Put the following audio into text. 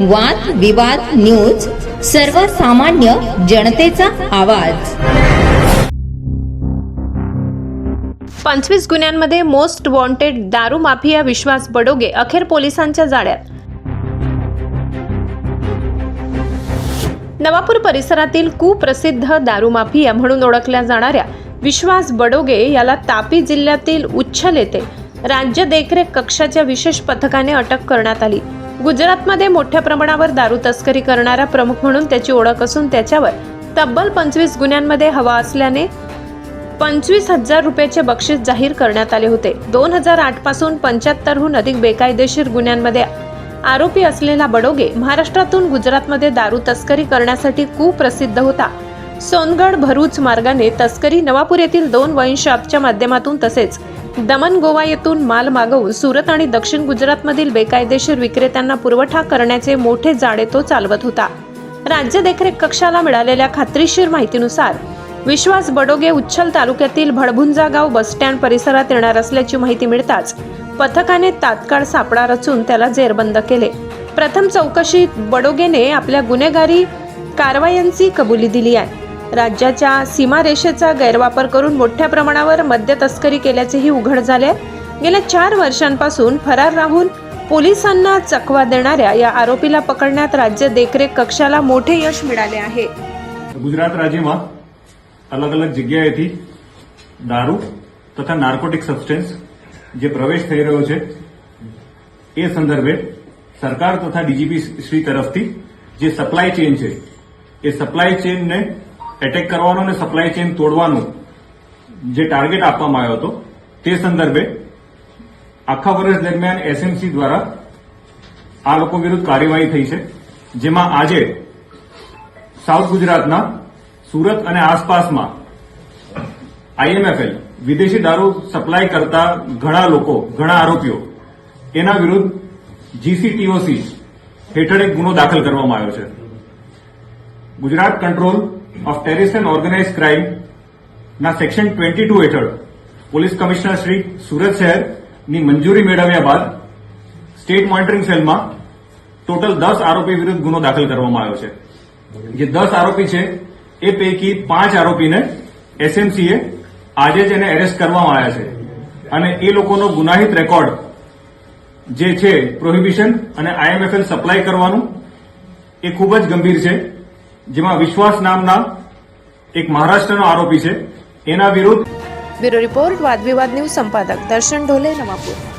वाद विवाद न्यूज सर्वसामान्य जनतेचा आवाज. पंचवीस गुन्ह्यांमध्ये मोस्ट वॉन्टेड दारू माफिया विश्वास बडोगे अखेर पोलिसांच्या जाळ्यात. नवापूर परिसरातील कुप्रसिद्ध दारू माफिया म्हणून ओळखल्या जाणाऱ्या विश्वास बडोगे याला तापी जिल्ह्यातील उच्छल येथे राज्य देखरेख कक्षाच्या विशेष पथकाने अटक करण्यात आली. गुजरातमध्ये मोठ्या प्रमाणावर दारू तस्करी करणारा प्रमुख म्हणून त्याची ओळख असून त्याच्यावर तब्बल पंचवीस गुन्ह्यांमध्ये हवा असल्याने पंचवीस हजार रुपयाचे बक्षीस जाहीर करण्यात आले होते. दोन हजार आठपासून पंच्याहत्तरहून अधिक बेकायदेशीर गुन्ह्यांमध्ये आरोपी असलेला बडोगे महाराष्ट्रातून गुजरातमध्ये दारू तस्करी करण्यासाठी कुप्रसिद्ध होता. सोनगड भरूच मार्गाने तस्करी नवापूर येथील दोन वाईन शॉपच्या माध्यमातून तसेच दमन गोवा येथून माल मागवून सुरत आणि दक्षिण गुजरातमधील बेकायदेशीर विक्रेत्यांना पुरवठा करण्याचे मोठे जाळे तो चालवत होता. राज्य देखरेख कक्षाला मिळालेल्या खात्रीशीर माहितीनुसार विश्वास बडोगे उच्छल तालुक्यातील भडभुंजा गाव बसस्टँड परिसरात येणार असल्याची माहिती मिळताच पथकाने तात्काळ सापळा रचून त्याला जेरबंद केले. प्रथम चौकशीत बडोगेने आपल्या गुन्हेगारी कारवायांची कबुली दिली आहे. राज्याच्या सीमारेषेचा गैरवापर करून मोठ्या प्रमाणावर मद्य तस्करी केल्याचेही उघड झाले गेल्या चार वर्षांपासून फरार राहून पोलिसांना चकवा देणाऱ्या या आरोपीला पकडण्यात राज्य देखरेख कक्षाला मोठे यश मिळाले आहे ગુજરાત રાજ્યમાં અલગ અલગ જગ્યાએથી દારૂ તથા નાર્કોટિક સબસ્ટન્સ જે પ્રવેશ થઈ રહ્યો છે એ સંદર્ભે સરકાર તથા ડીજીપી શ્રી તરફથી જે સપ્લાય ચેન છે એ સપ્લાય ચેનને એટેક કરવાનો અને સપ્લાય ચેન તોડવાનો જે ટાર્ગેટ આપવામાં આવ્યો હતો, તે સંદર્ભે આખા વર્ષ દરમિયાન એસએમસી દ્વારા આ લોકો વિરુદ્ધ કાર્યવાહી થઈ છે. જેમાં આજે સાઉથ ગુજરાતના સુરત અને આસપાસમાં આઈએમએફએલ વિદેશી દારૂ સપ્લાય કરતા ઘણા લોકો, ઘણા આરોપીઓ, એના વિરુદ્ધ જીસીટીઓસી હેઠળ એક ગુનો દાખલ કરવામાં આવ્યો છે. Gujarat control of terrorism and organise crime ના સેક્શન ટ્વેન્ટી ટુ હેઠળ પોલીસ કમિશનર શ્રી સુરત શહેરની મંજૂરી મેળવ્યા બાદ સ્ટેટ મોનિટરિંગ સેલમાં ટોટલ દસ આરોપી વિરુદ્ધ ગુનો દાખલ કરવામાં આવ્યો છે. જે દસ આરોપી છે, એ પૈકી પાંચ આરોપીને એસએમસીએ આજે જ એને એરેસ્ટ કરવામાં આવ્યા છે. અને એ લોકોનો ગુનાહિત રેકોર્ડ જે છે પ્રોહિબિશન અને આઈએમએફએલ સપ્લાય કરવાનું એ ખૂબ જ ગંભીર છે. જેમાં વિશ્વાસ નામના એક મહારાષ્ટ્રનો આરોપી છે. એના વિરુદ્ધ બ્યુરો રિપોર્ટ વાદ વિવાદ ન્યૂઝ સંપાદક દર્શન ઢોલે, નવાપુર.